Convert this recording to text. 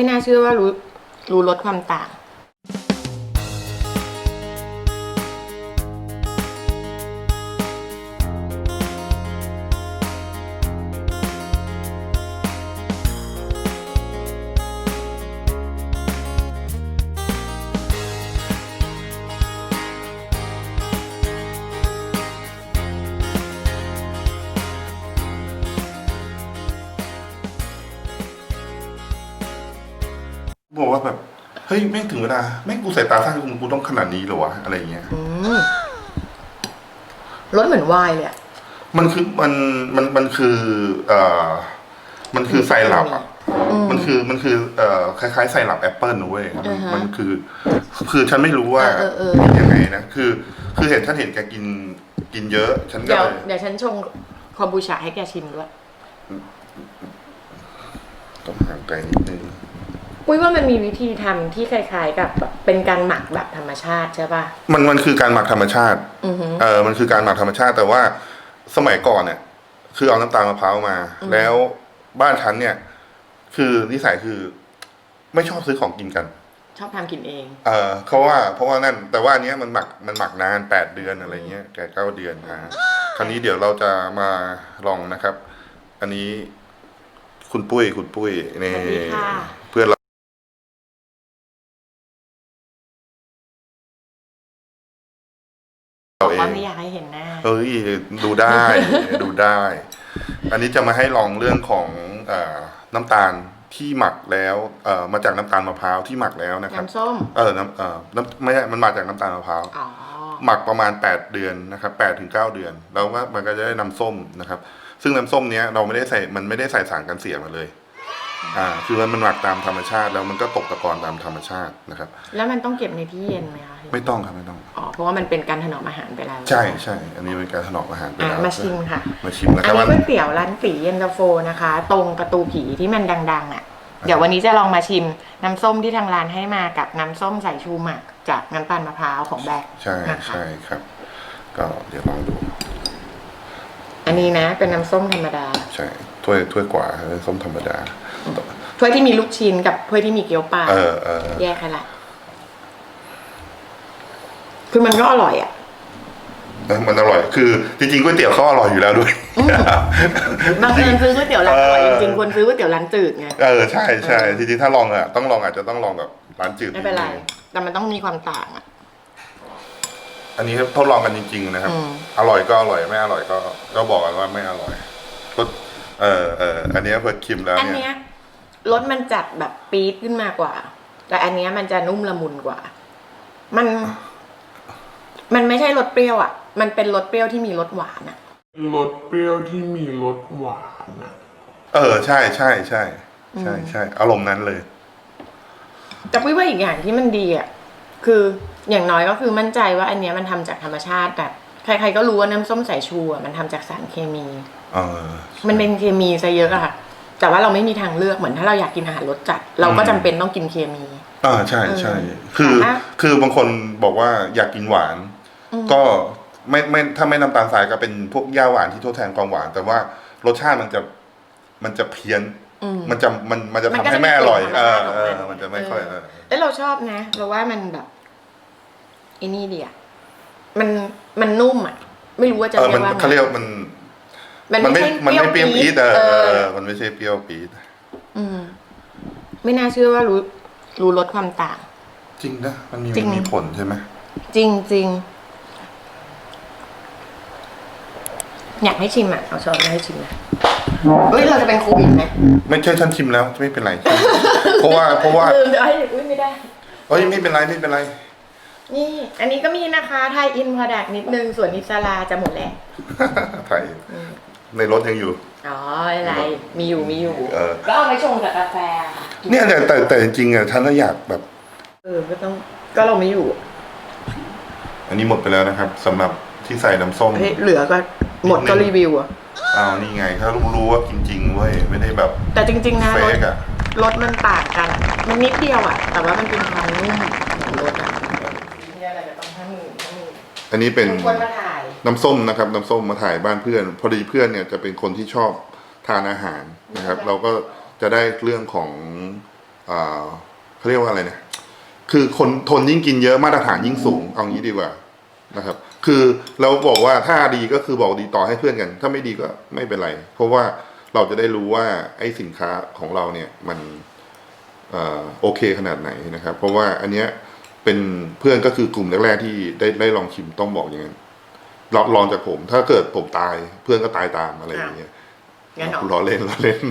ไม่น่าเชื่อว่ารู้รู้ลดความต่าง บอกว่าแบบเฮ้ยแม่งถึงเวลาแม่งกูใส่ตาสั้นกูกูต้องขนาดนี้เหรอวะอะไรเงี้ย อืมรสเหมือนไวน์เลยอะมันคือมันมันมันคือเอ่อมันคือไซรัปอะมันคือมันคือเอ่อคล้ายๆไซรัปแอปเปิลนะเว้ยอ่าฮะมันคือ คือฉันไม่รู้ว่าเออเออเออ ยังไงนะคือ คือเห็นฉันเห็นแกกินกินเยอะ ฉันก็เดี๋ยวเลยเดี๋ยวฉันชงคอมบูชาให้แกชิมด้วย ต้องห่างไกลนิดนึง ปุ้ยว่ามันมีวิธีทำที่คล้ายๆ กับแบบเป็นการหมักแบบธรรมชาติใช่ป่ะมันมันคือการหมักธรรมชาติ อือหือ เออมันคือการหมักธรรมชาติแต่ว่าสมัยก่อนเนี่ย คือเอาน้ำตาลมะพร้าวมา แล้วบ้านฉันเนี่ย คือนิสัยคือไม่ชอบซื้อของกินกัน ชอบทำกินเอง เออเพราะว่าเพราะว่านั่น แต่ว่าอันเนี้ยมันหมักมันหมักนานแปดเดือนอะไรเงี้ยแกเก้าเดือนอ่าคราวนี้เดี๋ยวเราจะมาลองนะครับ อันนี้คุณปุ้ยคุณปุ้ยนี่สวัสดีค่ะ ว่างไม่อยากให้เห็นหน้าเฮ้ยดูได้ ดูได้ อันนี้จะมาให้ลองเรื่องของเออน้ำตาลที่หมักแล้วเอ่อมาจากน้ำตาลมะพร้าวที่หมักแล้วนะครับน้ำส้มเออน้ำเออน้ำไม่ใช่มันมาจากน้ำตาลมะพร้าวอ๋อหมักประมาณ 8 เดือนนะครับ8ถึง9เดือน แล้วก็มันก็จะได้น้ำส้มนะครับ ซึ่งน้ำส้มเนี้ยเราไม่ได้ใส่มันไม่ได้ใส่สารกันเสียมาเลย อ่าคือมันมันหมักตามธรรมชาติ แล้วมันก็ตกตะกอนตามธรรมชาตินะครับ แล้วมันต้องเก็บในที่เย็นไหมคะไม่ต้องครับไม่ต้องอ๋อเพราะว่ามันเป็นการถนอมอาหารไปแล้วใช่ใช่อันนี้เป็นการถนอมอาหารไปอะแล้วมาชิมค่ะ มาชิมนะคอัรันบนี้ว่าก๋วยเตี๋ยวร้านตีเย็นตาโฟนะคะ ตรงประตูผีที่มันดัง ๆ อะ เดี๋ยววันนี้จะลองมาชิมน้ำส้มที่ทางร้านให้มากับน้ำส้มสายชูหมักจากน้ำตาลมะพร้าวของแบกใช่นะคะใช่ครับ ก็เดี๋ยวลองดูอันนี้นะเป็นน้ำส้มธรรมดา ใช่ถ้วยถ้วยกว่าส้มธรรมดา ถ้วยที่มีลูกชิ้นกับถ้วยที่มีเกี๊ยวปลาเออเออแยกกันละคือมันก็อร่อยอะเออมันอร่อย คือ จริงๆก๋วยเตี๋ยวเขาอร่อยอยู่แล้วด้วยบางคนซื้อก๋วยเตี๋ยวร้านอร่อยเออจริงๆควรซื้อก๋วยเตี๋ยวร้านจืดไงเออใช่ใช่จริงๆถ้าลองอะต้องลองอาจจะต้องลองแบบร้านจืดไม่เป็นไรแต่มันต้องมีความต่างอะอันนี้ทดลองกันจริง ๆ นะครับอืมอร่อยก็อร่อยไม่อร่อยก็ ก็บอกกันว่าไม่อร่อยก็เออเอออันนี้เพิ่ชิมแล้วอันเนี่เนี้ยย รสมันจัดแบบปี๊ดขึ้นมากว่า แต่อันเนี้ยมันจะนุ่มละมุนกว่า มัน มันไม่ใช่รสเปรี้ยวอะ มันเป็นรสเปรี้ยวที่มีรสหวานอะ รสเปรี้ยวที่มีรสหวานอะเออ ใช่ใช่ใช่ใช่ใช่อารมณ์นั้นเลย แต่พี่ว่าอีกอย่างที่มันดีอะ คืออย่างน้อยก็คือมั่นใจว่าอันเนี้ยมันทำจากธรรมชาติแบบใครๆก็รู้ว่าน้ำส้มสายชูอะมันทำจากสารเคมี เออ มันเป็นเคมีซะเยอะอะค่ะ แต่ว่าเราไม่มีทางเลือกเหมือนถ้าเราอยากกินอาหารรสจัด เราก็อืมจำเป็นต้องกินเคมี อ่าใช่ใช่เออคือแต่ว่าคือบางคนบอกว่าอยากกินหวาน อืม ก็ไม่ไม่ถ้าไม่น้ำตาลทรายก็เป็นพวกย่าหวานที่ทดแทนความหวาน แต่ว่ารสชาติมันจะมันจะเพี้ยน อืม มันจะมันมันจะมันทำก็ให้จะแม่อร่อยมีกเอลิ่อนธรรมเอชาติอของมันมันจะไม่ค่อยเออเอ้ยเราชอบนะ เราว่ามันแบบไอ้นี่ดีอะมันมันนุ่มอะไม่รู้ว่าจะเออเรียมันกว่าไงเขาเรียกว่ามัน มันมันไม่ไม่ใช่มันไม่เปรี้ยวปี๊ดเออเอเอออมันไม่ใช่เปรี้ยวปี๊ดอืมไม่น่าเชื่อว่ารู้รู้ลดความต่าง จริงนะมันมีจริง มันมีผลใช่ไหมจริงจริงอยากให้ชิมอะเอาช้อนมาให้ชิมนะเฮ้ยเราจะเป็นโควิดไหมไม่ใช่ฉันชิมแล้วไม่เป็นไร เพราะว่าเพราะว่าลืมเดี๋ยวให้อุ้ยไม่ได้ เอ้ยไม่เป็นไรไม่เป็นไร นี่ อันนี้ก็มีนะคะไทยอินพอดักนิดนึงส่วนอิสลาจะหมดแล้ว ไทย ในรถยังอยู่ อ๋ออะไร มีอยู่มีอยู่ เออ ก็เอาไปชงกับกาแฟค่ะเนี่ยแต่แต่แต่จริงๆอะฉันก็อยากแบบ เออก็ต้องก็เราไม่อยู่อันนี้หมดไปแล้วนะครับสำหรับที่ใส่น้ำส้ม เฮ้ยเหลือก็หมดก็รีวิวอะอ้าวนี่ไง ถ้ารู้รู้ว่ากินจริงเว้ย ไม่ได้แบบแต่จริง ๆ นะเฟรสกอะ รสมันต่างกันอะมันนิดเดียวอะแต่ว่ามันเป็นความนุ่มของรสอะนี่อะไรจะต้องห้าหมื่นห้าหมื่นอันนี้เป็นควรมาถ่าย น้ำส้มนะครับน้ำส้มมาถ่ายบ้านเพื่อน พอดีเพื่อนเนี่ยจะเป็นคนที่ชอบทานอาหารนะครับ เราก็จะได้เรื่องของอ่าเขาเรียกว่าอะไรนะคือคนทนยิ่งกินเยอะมาตรฐานยิ่งสูง เอางี้ดีกว่านะครับ คือเราบอกว่าถ้าดีก็คือบอกดีต่อให้เพื่อนกัน ถ้าไม่ดีก็ไม่เป็นไร เพราะว่าเราจะได้รู้ว่าไอ้สินค้าของเราเนี่ยมันเอ่อโอเคขนาดไหนนะครับ เพราะว่าอันเนี้ยเป็นเพื่อนก็คือกลุ่มแรกๆที่ได้ได้ลองชิมต้องบอกอย่างนั้นลอง ลองจากผม ถ้าเกิดผมตายเพื่อนก็ตายตามอะไรอย่างเงี้ยงั้นเหรอ ล้อเล่นล้อเล่น